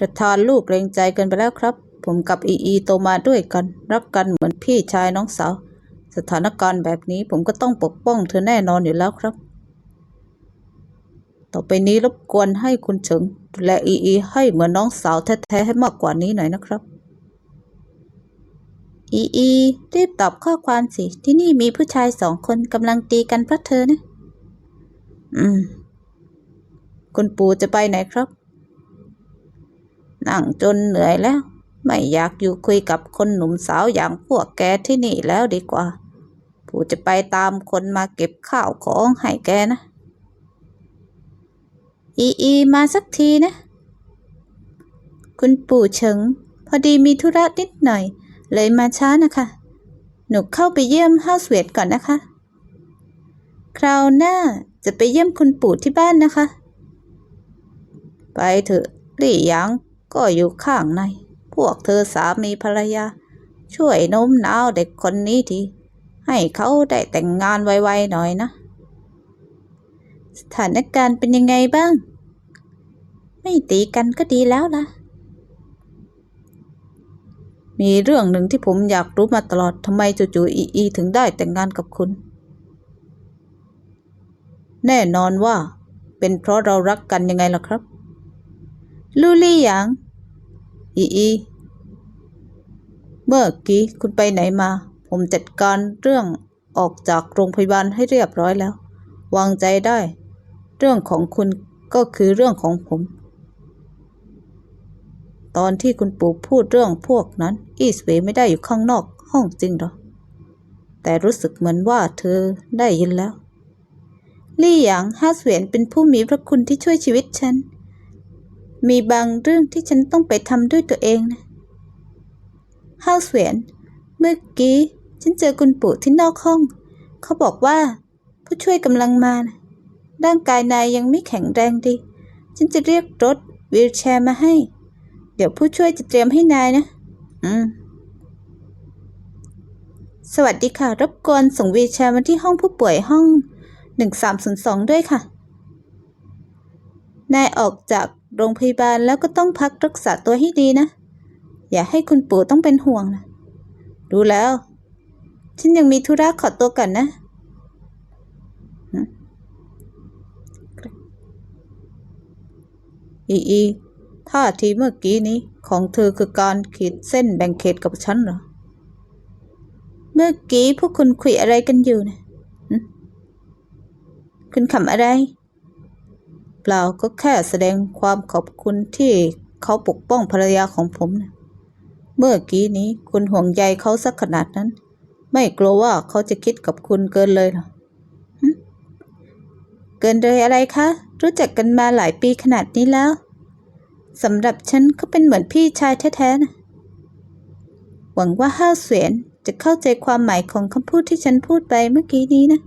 ประธานลูกเกรงใจกันไปแล้วครับ ผมกับอีอีโตมาด้วยกัน รักกันเหมือนพี่ชายน้องสาว สถานการณ์แบบนี้ผมก็ต้องปกป้องเธอแน่นอนอยู่แล้วครับ ต่อไปนี้รบกวนให้คุณเฉิงดูแลอีอีให้เหมือนน้องสาวแท้ๆให้มากกว่านี้หน่อยนะครับอีอี รีบตอบข้อความสิ ที่นี่มีผู้ชายสองคนกำลังตีกันเพราะเธอนะ อืม คุณปู่จะไปไหนครับ นั่งจนเหนื่อยแล้ว ไม่อยากอยู่คุยกับคนหนุ่มสาวอย่างพวกแกที่นี่แล้วดีกว่าปู่จะไปตามคนมาเก็บข้าวของให้แกนะ อีอีมาสักทีนะ คุณปู่เฉิง พอดีมีธุระนิดหน่อย เลยมาช้านะคะ หนูเข้าไปเยี่ยมห้าสเวตก่อนนะคะ คราวหน้าจะไปเยี่ยมคุณปู่ที่บ้านนะคะ ไปเถอะลี่ยาง ก็อยู่ข้างใน พวกเธอสามีภรรยา ช่วยโน้มน้าวเด็กคนนี้ที ให้เขาได้แต่งงานไวๆหน่อยนะ สถานการณ์เป็นยังไงบ้าง ไม่ตีกันก็ดีแล้วล่ะ มีเรื่องหนึ่งที่ผมอยากรู้มาตลอดทำไมจู่ๆอีอีถึงได้แต่งงานกับคุณ แน่นอนว่า เป็นเพราะเรารักกันยังไงล่ะครับ ลูลี่หยางอีอีเมื่อกี้คุณไปไหนมา ผมจัดการเรื่องออกจากโรงพยาบาลให้เรียบร้อยแล้ว วางใจได้ เรื่องของคุณก็คือเรื่องของผม ตอนที่คุณปู่พูดเรื่องพวกนั้น อีสเวไม่ได้อยู่ข้างนอกห้องจริงหรอ แต่รู้สึกเหมือนว่าเธอได้ยินแล้ว ลี่หยางฮาสเวียนเป็นผู้มีพระคุณที่ช่วยชีวิตฉัน มีบางเรื่องที่ฉันต้องไปทำด้วยตัวเองนะฮาสเวียน เมื่อกี้ฉันเจอคุณปู่ที่นอกห้อง เขาบอกว่า ผู้ช่วยกำลังมานะร่างกายนายยังไม่แข็งแรงดี ฉันจะเรียกรถวีลแชร์มาให้ เดี๋ยวผู้ช่วยจะเตรียมให้นายนะ อืม สวัสดีค่ะ รบกวนส่งวีลแชร์มาที่ห้องผู้ป่วยห้อง 1302 ด้วยค่ะ นายออกจาก โรงพยาบาลแล้วก็ต้องพักรักษาตัวให้ดีนะ อย่าให้คุณปู่ต้องเป็นห่วงนะ รู้แล้ว ฉันยังมีธุระขอตัวก่อนนะ อีอีท่าทีเมื่อกี้นี้ของเธอคือการขีดเส้นแบ่งเขตกับฉันเหรอ เมื่อกี้พวกคุณคุยอะไรกันอยู่นะคุณขำอะไร เปล่าก็แค่แสดงความขอบคุณที่เขาปกป้องภรรยาของผมนะเมื่อกี้นี้คุณห่วงใยเขาสักขนาดนั้น ไม่กลัวว่าเขาจะคิดกับคุณเกินเลยเหรอเกินเลยอะไรคะ รู้จักกันมาหลายปีขนาดนี้แล้วสำหรับฉันเขาเป็นเหมือนพี่ชายแท้ๆนะหวังว่าห้าวเสวียนจะเข้าใจความหมายของคำพูดที่ฉันพูดไปเมื่อกี้นี้นะ